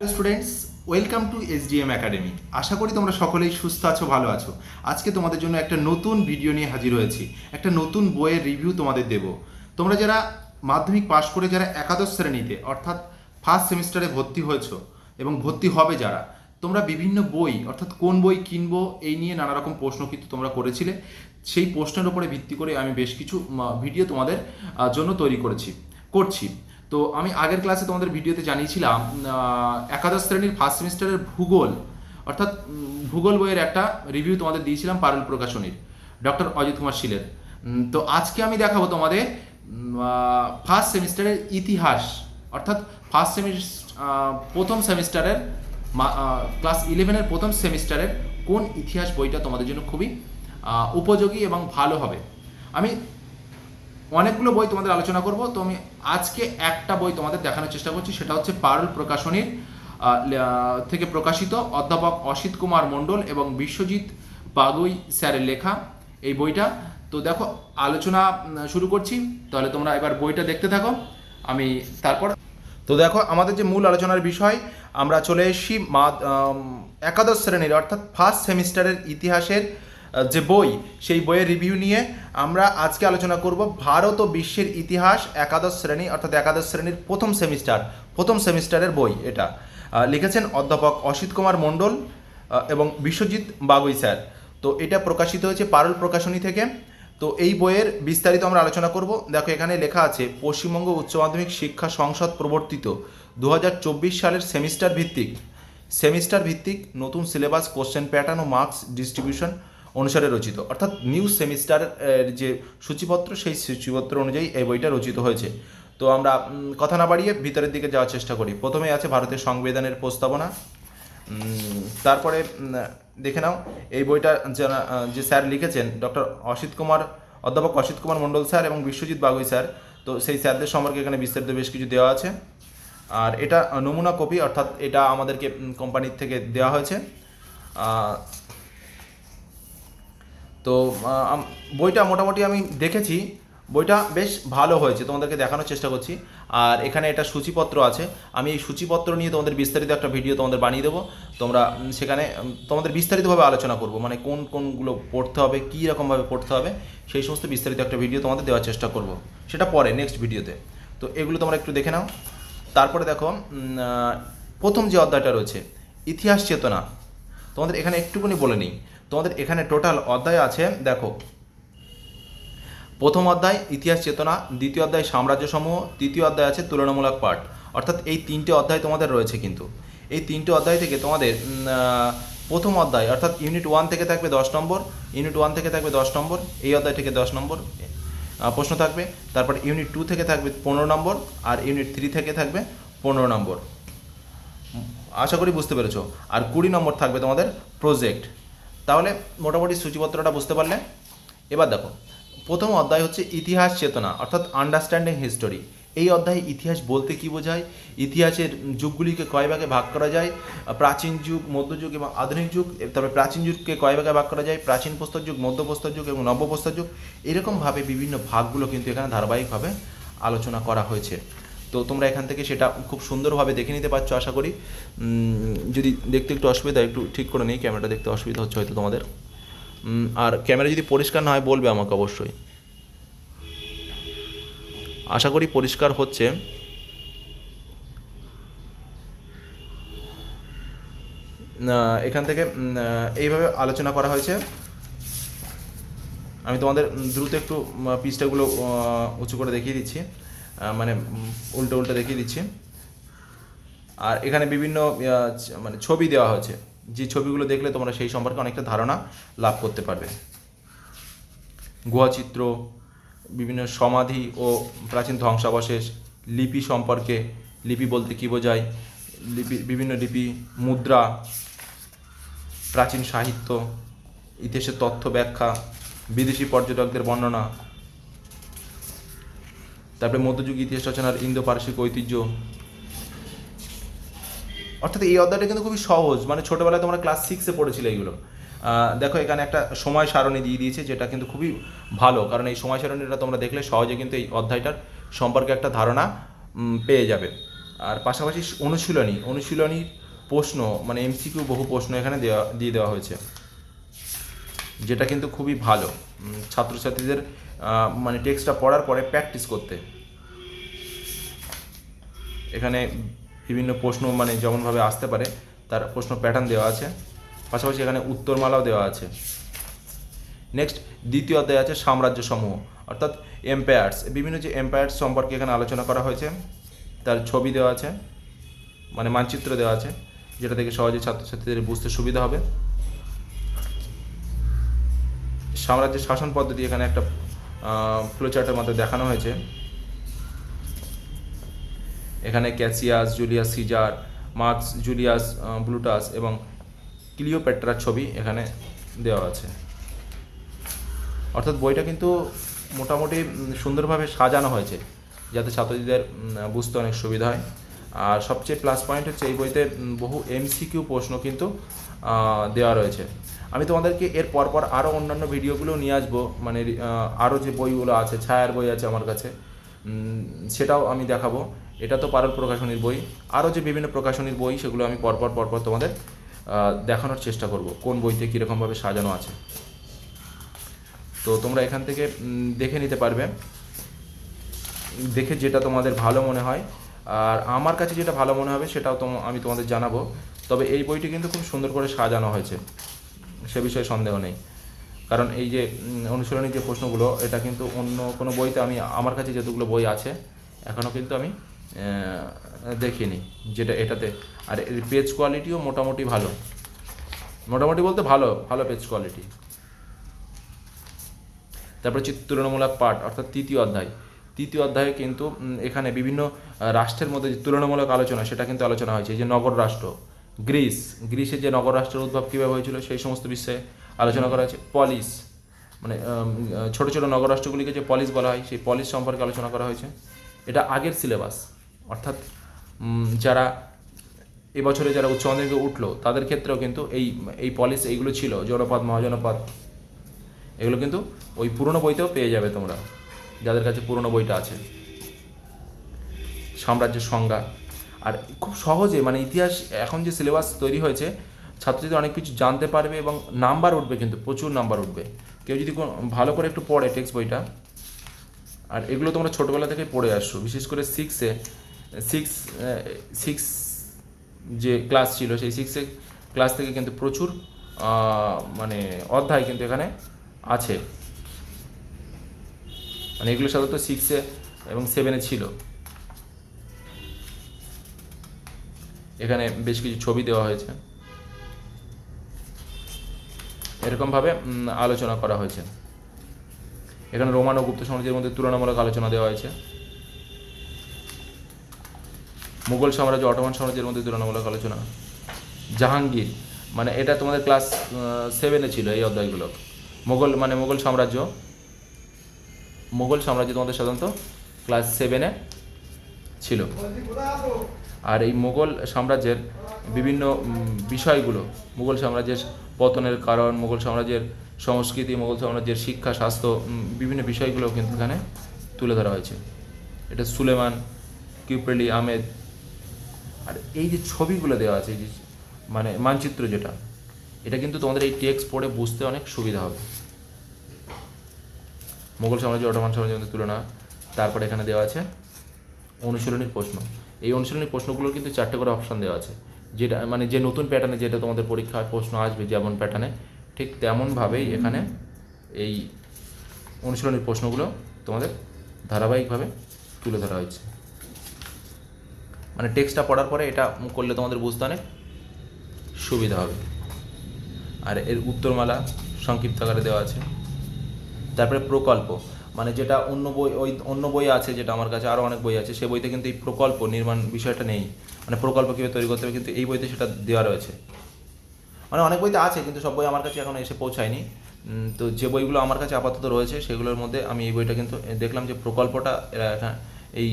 Hello students welcome to SDM academy আশা করি তোমরা সকলেই সুস্থ আছো, ভালো আছো। আজকে তোমাদের জন্য একটা নতুন ভিডিও নিয়ে হাজির হয়েছি। একটা নতুন বইয়ের রিভিউ তোমাদের দেব। তোমরা যারা মাধ্যমিক পাশ করে যারা একাদশ শ্রেণীতে, অর্থাৎ ফার্স্ট সেমিস্টারে ভর্তি হয়েছো এবং ভর্তি হবে যারা, তোমরা বিভিন্ন বই, অর্থাৎ কোন বই কিনবো, এই নিয়ে নানা রকম প্রশ্ন কিন্তু তোমরা করেছিলে। সেই প্রশ্নের উপরে ভিত্তি করে আমি বেশ কিছু ভিডিও তোমাদের জন্য তৈরি করেছি, করছি। তো আমি আগের ক্লাসে তোমাদের ভিডিওতে জানিয়েছিলাম একাদশ শ্রেণির ফার্স্ট সেমিস্টারের ভূগোল, অর্থাৎ ভূগোল বইয়ের একটা রিভিউ তোমাদের দিয়েছিলাম পারুল প্রকাশনীর ডক্টর অজিত কুমার শীলের। তো আজকে আমি দেখাবো তোমাদের ফার্স্ট সেমিস্টারের ইতিহাস, অর্থাৎ ফার্স্ট সেমিস্টার প্রথম সেমিস্টারের ক্লাস ইলেভেনের প্রথম সেমিস্টারের কোন ইতিহাস বইটা তোমাদের জন্য খুবই উপযোগী এবং ভালো হবে। আমি অনেকগুলো বই তোমাদের আলোচনা করব। তো আমি আজকে একটা বই তোমাদের দেখানোর চেষ্টা করছি, সেটা হচ্ছে পারুল প্রকাশনীর থেকে প্রকাশিত অধ্যাপক অসিত কুমার মণ্ডল এবং বিশ্বজিৎ বাগুই স্যারের লেখা এই বইটা। তো দেখো, আলোচনা শুরু করছি। তাহলে তোমরা এবার বইটা দেখতে থাকো। আমি তারপর, তো দেখো, আমাদের যে মূল আলোচনার বিষয়, আমরা চলে এসেছি মা- একাদশ শ্রেণির, অর্থাৎ ফার্স্ট সেমিস্টারের ইতিহাসের যে বই, সেই বইয়ের রিভিউ নিয়ে আমরা আজকে আলোচনা করব ভারত ও বিশ্বের ইতিহাস একাদশ শ্রেণি, অর্থাৎ একাদশ শ্রেণির প্রথম সেমিস্টার, প্রথম সেমিস্টারের বই এটা। লিখেছেন অধ্যাপক অসিত কুমার মণ্ডল এবং বিশ্বজিৎ বাগুই স্যার। তো এটা প্রকাশিত হয়েছে পারুল প্রকাশনী থেকে। তো এই বইয়ের বিস্তারিত আমরা আলোচনা করব। দেখো এখানে লেখা আছে, পশ্চিমবঙ্গ উচ্চ মাধ্যমিক শিক্ষা সংসদ প্রবর্তিত দু হাজার চব্বিশ সালের সেমিস্টার ভিত্তিক। সেমিস্টার ভিত্তিক, নতুন সিলেবাস কোশ্চেন প্যাটার্ন ও মার্কস ডিস্ট্রিবিউশন অনুসারে রচিত। অর্থাৎ নিউ সেমিস্টার যে সূচিপত্র, সেই সূচিপত্র অনুযায়ী এই বইটা রচিত হয়েছে। তো আমরা কথা না বাড়িয়ে ভিতরের দিকে যাওয়ার চেষ্টা করি। প্রথমে আছে ভারতের সংবিধানের প্রস্তাবনা। তারপরে দেখে নাও, এই বইটা যে স্যার লিখেছেন, ডক্টর অসিত কুমার, অধ্যাপক অসিত কুমার মণ্ডল স্যার এবং বিশ্বজিৎ বাগুই স্যার, তো সেই স্যারদের সম্পর্কে এখানে বিস্তারিত বেশ কিছু দেওয়া আছে। আর এটা নমুনা কপি, অর্থাৎ এটা আমাদেরকে কোম্পানির থেকে দেওয়া হয়েছে। তো বইটা মোটামুটি আমি দেখেছি। বইটা বেশ ভালো হয়েছে, তোমাদেরকে দেখানোর চেষ্টা করছি। আর এখানে একটা সূচিপত্র আছে। আমি এই সূচিপত্র নিয়ে তোমাদের বিস্তারিত একটা ভিডিও তোমাদের বানিয়ে দেবো। তোমরা সেখানে তোমাদের বিস্তারিতভাবে আলোচনা করব। মানে কোন, কোনগুলো পড়তে হবে, কী রকমভাবে পড়তে হবে, সেই সমস্ত বিস্তারিত একটা ভিডিও তোমাদের দেওয়ার চেষ্টা করব। সেটা পরে নেক্সট ভিডিওতে। তো এগুলো তোমরা একটু দেখে নাও। তারপরে দেখো প্রথম যে অধ্যায়টা রয়েছে, ইতিহাস চেতনা। তোমাদের এখানে একটুকুনি বলে নিই। তোমাদের এখানে টোটাল অধ্যায় আছে, দেখো। প্রথম অধ্যায়, ইতিহাস চেতনা, দ্বিতীয় অধ্যায়, সাম্রাজ্যসমূহ, তৃতীয় অধ্যায় আছে তুলনামূলক পাঠ। অর্থাৎ এই তিনটে অধ্যায় তোমাদের রয়েছে কিন্তু। এই তিনটে অধ্যায় থেকে তোমাদের প্রথম অধ্যায়, অর্থাৎ ইউনিট ওয়ান থেকে থাকবে দশ নম্বর ইউনিট ওয়ান থেকে থাকবে দশ নম্বর, এই অধ্যায় থেকে দশ নম্বর প্রশ্ন থাকবে। তারপর ইউনিট টু থেকে থাকবে পনেরো নম্বর, আর ইউনিট থ্রি থেকে থাকবে পনেরো নম্বর। আশা করি বুঝতে পেরেছ। আর কুড়ি নম্বর থাকবে তোমাদের প্রজেক্ট তাহলে মোটামুটি সূচিপত্রটা বুঝতে পারলে? এবার দেখো, প্রথম অধ্যায় হচ্ছে ইতিহাস চেতনা, অর্থাৎ আন্ডারস্ট্যান্ডিং হিস্টোরি এই অধ্যায়ে ইতিহাস বলতে কি বোঝায়? ইতিহাসের যুগগুলিকে কয় ভাগে ভাগ করা যায়? প্রাচীন যুগ মধ্যযুগ এবং আধুনিক যুগ, তারপরে প্রাচীন যুগকে কয় ভাগে ভাগ করা যায়? প্রাচীন প্রস্তর যুগ মধ্যপ্রস্তর যুগ এবং নব্যপ্রস্তর যুগ। এরকমভাবে বিভিন্ন ভাগগুলো কিন্তু এখানে ধারাবাহিকভাবে আলোচনা করা হয়েছে। তো তোমরা এখান থেকে সেটা খুব সুন্দরভাবে দেখে নিতে পারছ, আশা করি। যদি দেখতে একটু অসুবিধা, একটু ঠিক করে নিই, ক্যামেরাটা দেখতে অসুবিধা হচ্ছে হয়তো তোমাদের। আর ক্যামেরা যদি পরিষ্কার না হয়, বলবে আমাকে অবশ্যই। আশা করি পরিষ্কার হচ্ছে। এখান থেকে এইভাবে আলোচনা করা হয়েছে। আমি তোমাদের দ্রুত একটু পৃষ্ঠাগুলো উঁচু করে দেখিয়ে দিচ্ছি। মানে উল্টো উল্টো দেখিয়ে দিচ্ছি। আর এখানে বিভিন্ন মানে ছবি দেওয়া হয়েছে। যে ছবিগুলো দেখলে তোমরা সেই সম্পর্কে অনেকটা ধারণা লাভ করতে পারবে। গুহাচিত্র, বিভিন্ন সমাধি ও প্রাচীন ধ্বংসাবশেষ, লিপি সম্পর্কে, লিপি বলতে কী বোঝায়, লিপি, বিভিন্ন লিপি, মুদ্রা, প্রাচীন সাহিত্য, ইতিহাসের তথ্য ব্যাখ্যা, বিদেশি পর্যটকদের বর্ণনা তারপরে মধ্যযুগ ইতিহাস রচনার ইন্দো পারসিক ঐতিহ্য। অর্থাৎ এই অধ্যায়টা কিন্তু খুবই সহজ। মানে ছোটোবেলায় তোমরা ক্লাস সিক্সে পড়েছিলে এইগুলো দেখো, এখানে একটা সময় সারণী দিয়ে দিয়েছে, যেটা কিন্তু খুবই ভালো। কারণ এই সময় সারণীটা তোমরা দেখলে সহজে কিন্তু এই অধ্যায়টার সম্পর্কে একটা ধারণা পেয়ে যাবে। আর পাশাপাশি অনুশীলনী, অনুশীলনীর প্রশ্ন মানে এমসিকিউ বহু প্রশ্ন এখানে দেওয়া, দিয়ে দেওয়া হয়েছে। যেটা কিন্তু খুবই ভালো। ছাত্রছাত্রীদের মানে টেক্সটটা পড়ার পরে প্র্যাকটিস করতে। এখানে বিভিন্ন প্রশ্ন মানে যেমনভাবে আসতে পারে, তার প্রশ্ন প্যাটার্ন দেওয়া আছে। পাশাপাশি এখানে উত্তরমালাও দেওয়া আছে। নেক্সট দ্বিতীয় অধ্যায় আছে সাম্রাজ্য সমূহ অর্থাৎ এম্পায়ার্স বিভিন্ন যে এম্পায়ার্স সম্পর্কে এখানে আলোচনা করা হয়েছে, তার ছবি দেওয়া আছে মানে মানচিত্র দেওয়া আছে, যেটা থেকে সহজে ছাত্রছাত্রীদের বুঝতে সুবিধা হবে। সাম্রাজ্যের শাসন পদ্ধতি এখানে একটা ফ্লোচার্টের মধ্যে দেখানো হয়েছে। এখানে Cassius Julius Caesar Marcus Julius Brutus এবং ক্লিওপেট্রার ছবি এখানে দেওয়া আছে। অর্থাৎ বইটা কিন্তু মোটামুটি সুন্দরভাবে সাজানো হয়েছে যাতে ছাত্রছাত্রীদের উম, বুঝতে অনেক সুবিধা হয়। আর সবচেয়ে প্লাস পয়েন্ট হচ্ছে এই বইতে বহু এমসিকিউ প্রশ্ন কিন্তু দেওয়া রয়েছে। আমি তোমাদেরকে এর পরপর আরও অন্যান্য ভিডিওগুলো নিয়ে আসব। মানে আরও যে বইগুলো আছে, ছায়ার বই আছে আমার কাছে সেটাও আমি দেখাবো। এটা তো পারল প্রকাশনীর বই। আরও যে বিভিন্ন প্রকাশনীর বই, সেগুলো আমি পরপর পরপর তোমাদের দেখানোর চেষ্টা করব, কোন বইতে কীরকমভাবে সাজানো আছে। তো তোমরা এখান থেকে দেখে নিতে পারবে। দেখে যেটা তোমাদের ভালো মনে হয়। আর আমার কাছে যেটা ভালো মনে হবে, সেটাও আমি তোমাদের জানাব। তবে এই বইটি কিন্তু খুব সুন্দর করে সাজানো হয়েছে। সে বিষয়ে সন্দেহ নেই। কারণ এই যে অনুশীলনী যে প্রশ্নগুলো, এটা কিন্তু অন্য কোনো বইতে আমি, আমার কাছে যতগুলো বই আছে এখনও কিন্তু আমি দেখিনি যেটা এটাতে। আর এর পেজ কোয়ালিটিও মোটামুটি ভালো। মোটামুটি বলতে ভালো ভালো পেজ কোয়ালিটি। তারপরে হচ্ছে তুলনামূলক পাঠ, অর্থাৎ তৃতীয় অধ্যায়। তৃতীয় অধ্যায়ে কিন্তু এখানে বিভিন্ন রাষ্ট্রের মধ্যে যে তুলনামূলক আলোচনা, সেটা কিন্তু আলোচনা হয়েছে। যে নগর রাষ্ট্র গ্রিস গ্রিসের যে নগর রাষ্ট্রের উদ্ভব কীভাবে হয়েছিল সেই সমস্ত বিষয়ে আলোচনা করা হয়েছে। পলিস মানে ছোট ছোট নগর রাষ্ট্রগুলিকে যে পলিস বলা হয়, সেই পলিস সম্পর্কে আলোচনা করা হয়েছে। এটা আগের সিলেবাস, অর্থাৎ যারা এবছরে যারা উচ্চ মাধ্যমিকে উঠল, তাদের ক্ষেত্রেও কিন্তু এই এই পলিস এইগুলো ছিল, জনপদ, মহাজনপদ। এগুলো কিন্তু ওই পুরনো বইতেও পেয়ে যাবে তোমরা, যাদের কাছে পুরনো বইটা আছে। সাম্রাজ্যের সংজ্ঞা। আর খুব সহজে মানে ইতিহাস, এখন যে সিলেবাস তৈরি হয়েছে, ছাত্রছাত্রী অনেক কিছু জানতে পারবে এবং নাম্বার উঠবে কিন্তু, প্রচুর নাম্বার উঠবে। কেউ যদি ভালো করে একটু পড়ে টেক্সট বইটা, আর এগুলো তোমরা ছোটোবেলা থেকে পড়ে আসছো, বিশেষ করে সিক্সে সিক্স সিক্স যে ক্লাস ছিল, সেই সিক্সে ক্লাস থেকে কিন্তু প্রচুর মানে অধ্যায় কিন্তু এখানে আছে। মানে এগুলো সাধারণত সিক্সে এবং সেভেনে ছিল। এখানে বেশ কিছু ছবি দেওয়া হয়েছে। এরকমভাবে আলোচনা করা হয়েছে। এখানে রোমান ও গুপ্ত সাম্রাজ্যের মধ্যে তুলনামূলক আলোচনা দেওয়া হয়েছে। মুঘল সাম্রাজ্য, অটোমান সাম্রাজ্যের মধ্যে তুলনামূলক আলোচনা। জাহাঙ্গীর মানে এটা তোমাদের ক্লাস সেভেনে ছিল এই অধ্যায়গুলো। মোগল মানে মোগল সাম্রাজ্য। মোগল সাম্রাজ্য তোমাদের সাধারণত ক্লাস সেভেনে ছিল। আর এই মোগল সাম্রাজ্যের বিভিন্ন বিষয়গুলো, মুঘল সাম্রাজ্যের পতনের কারণ, মুঘল সাম্রাজ্যের সংস্কৃতি, মুঘল সাম্রাজ্যের শিক্ষা, স্বাস্থ্য বিভিন্ন বিষয়গুলো কিন্তু এখানে তুলে ধরা হয়েছে। এটা সুলেমান, কিউপ্রেলি, আহমেদ, আর এই যে ছবিগুলো দেওয়া আছে, এই যে মানে মানচিত্র যেটা, এটা কিন্তু তোমাদের এই টেক্সট পড়ে বুঝতে অনেক সুবিধা হবে। মোগল সাম্রাজ্য অটোমান সাম্রাজ্যের তুলনা, তারপরে এখানে দেওয়া আছে অনুশীলনীর প্রশ্ন। এই অনুশীলনী প্রশ্নগুলোর কিন্তু চারটে করে অপশান দেওয়া আছে। যেটা মানে যে নতুন প্যাটার্নে যেটা তোমাদের পরীক্ষায় প্রশ্ন আসবে যেমন প্যাটার্নে ঠিক তেমনভাবেই এখানে এই অনুশীলনীর প্রশ্নগুলো তোমাদের ধারাবাহিকভাবে তুলে ধরা হয়েছে। মানে টেক্সটটা পড়ার পরে এটা করলে তোমাদের বুঝতে অনেক সুবিধা হবে। আর এর উত্তরমালা সংক্ষিপ্ত আকারে দেওয়া আছে। তারপরে প্রকল্প। মানে যেটা অন্য বই, ওই অন্য বই আছে যেটা আমার কাছে আরও অনেক বই আছে, সে বইতে কিন্তু এই প্রকল্প নির্মাণ বিষয়টা নেই। মানে প্রকল্প কীভাবে তৈরি করতে হবে কিন্তু এই বইতে সেটা দেওয়া রয়েছে। মানে অনেক বইতে আছে কিন্তু সব বই আমার কাছে এখনও এসে পৌঁছায়নি। তো যে বইগুলো আমার কাছে আপাতত রয়েছে সেগুলোর মধ্যে আমি এই বইটা কিন্তু দেখলাম যে প্রকল্পটা, এরা এই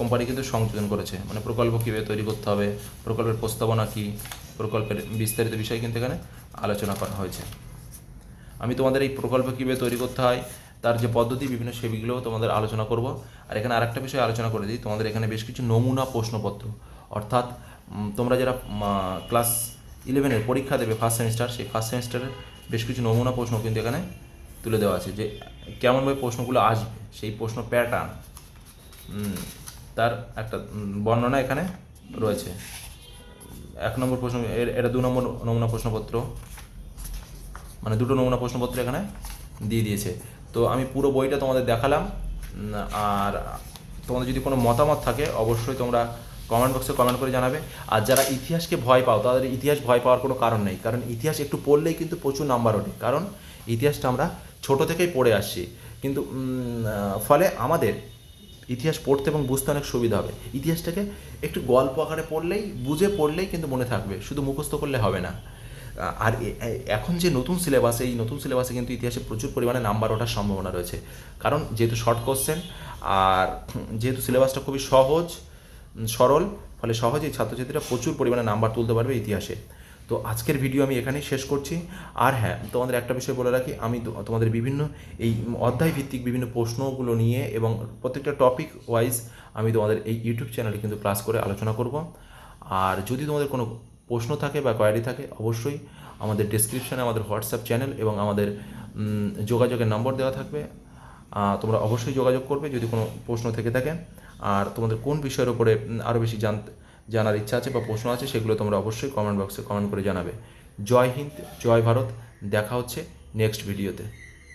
কোম্পানি কিন্তু সংযোজন করেছে। মানে প্রকল্প কীভাবে তৈরি করতে হবে, প্রকল্পের প্রস্তাবনা কী, প্রকল্পের বিস্তারিত বিষয় কিন্তু এখানে আলোচনা করা হয়েছে। আমি তোমাদের এই প্রকল্প কীভাবে তৈরি করতে হয় তার যে পদ্ধতি, বিভিন্ন সেগুলোও তোমাদের আলোচনা করব। আর এখানে আরেকটা বিষয় আলোচনা করে দিই। তোমাদের এখানে বেশ কিছু নমুনা প্রশ্নপত্র। অর্থাৎ তোমরা যারা ক্লাস ইলেভেনের পরীক্ষা দেবে ফার্স্ট সেমিস্টার সেই ফার্স্ট সেমিস্টারের বেশ কিছু নমুনা প্রশ্ন কিন্তু এখানে তুলে দেওয়া আছে যে, কেমনভাবে প্রশ্নগুলো আসবে, সেই প্রশ্ন প্যাটার্ন তার একটা বর্ণনা এখানে রয়েছে। এক নম্বর প্রশ্ন এটা দু নম্বর নমুনা প্রশ্নপত্র মানে দুটো নমুনা প্রশ্নপত্র এখানে দিয়ে দিয়েছে। তো আমি পুরো বইটা তোমাদের দেখালাম আর তোমাদের যদি কোনো মতামত থাকে, অবশ্যই তোমরা কমেন্ট বক্সে কমেন্ট করে জানাবে। আর যারা ইতিহাসকে ভয় পাও, তাদের ইতিহাস ভয় পাওয়ার কোনো কারণ নেই, কারণ ইতিহাস একটু পড়লেই কিন্তু প্রচুর নাম্বার ওঠে, কারণ ইতিহাসটা আমরা ছোট থেকেই পড়ে আসছি। কিন্তু ফলে আমাদের ইতিহাস পড়তে এবং বুঝতে অনেক সুবিধা হবে। ইতিহাসটাকে একটু গল্প আকারে পড়লেই, বুঝে পড়লেই কিন্তু মনে থাকবে, শুধু মুখস্থ করলে হবে না। আর এখন যে নতুন সিলেবাস এই নতুন সিলেবাসে কিন্তু ইতিহাসে প্রচুর পরিমাণে নাম্বার ওঠার সম্ভাবনা রয়েছে। কারণ যেহেতু শর্ট কোশ্চেন আর যেহেতু সিলেবাসটা খুবই সহজ সরল, ফলে সহজেই ছাত্রছাত্রীরা প্রচুর পরিমাণে নাম্বার তুলতে পারবে ইতিহাসে। তো আজকের ভিডিও আমি এখানেই শেষ করছি। আর হ্যাঁ তোমাদের একটা বিষয় বলে রাখি, আমি তোমাদের বিভিন্ন এই অধ্যায় ভিত্তিক বিভিন্ন প্রশ্নগুলো নিয়ে এবং প্রত্যেকটা টপিক ওয়াইজ আমি তোমাদের এই ইউটিউব চ্যানেলে কিন্তু ক্লাস করে আলোচনা করব। আর যদি তোমাদের কোনো প্রশ্ন থাকে বা কোয়ারি থাকে, অবশ্যই আমাদের ডেসক্রিপশানে আমাদের হোয়াটসঅ্যাপ চ্যানেল এবং আমাদের যোগাযোগের নম্বর দেওয়া থাকবে। তোমরা অবশ্যই যোগাযোগ করবে যদি কোনো প্রশ্ন থেকে থাকে। আর তোমাদের কোন বিষয়ের উপরে আরও বেশি জানতে জানার ইচ্ছা আছে বা প্রশ্ন আছে সেগুলো তোমরা অবশ্যই কমেন্ট বক্সে কমেন্ট করে জানাবে। জয় হিন্দ, জয় ভারত। দেখা হচ্ছে নেক্সট ভিডিওতে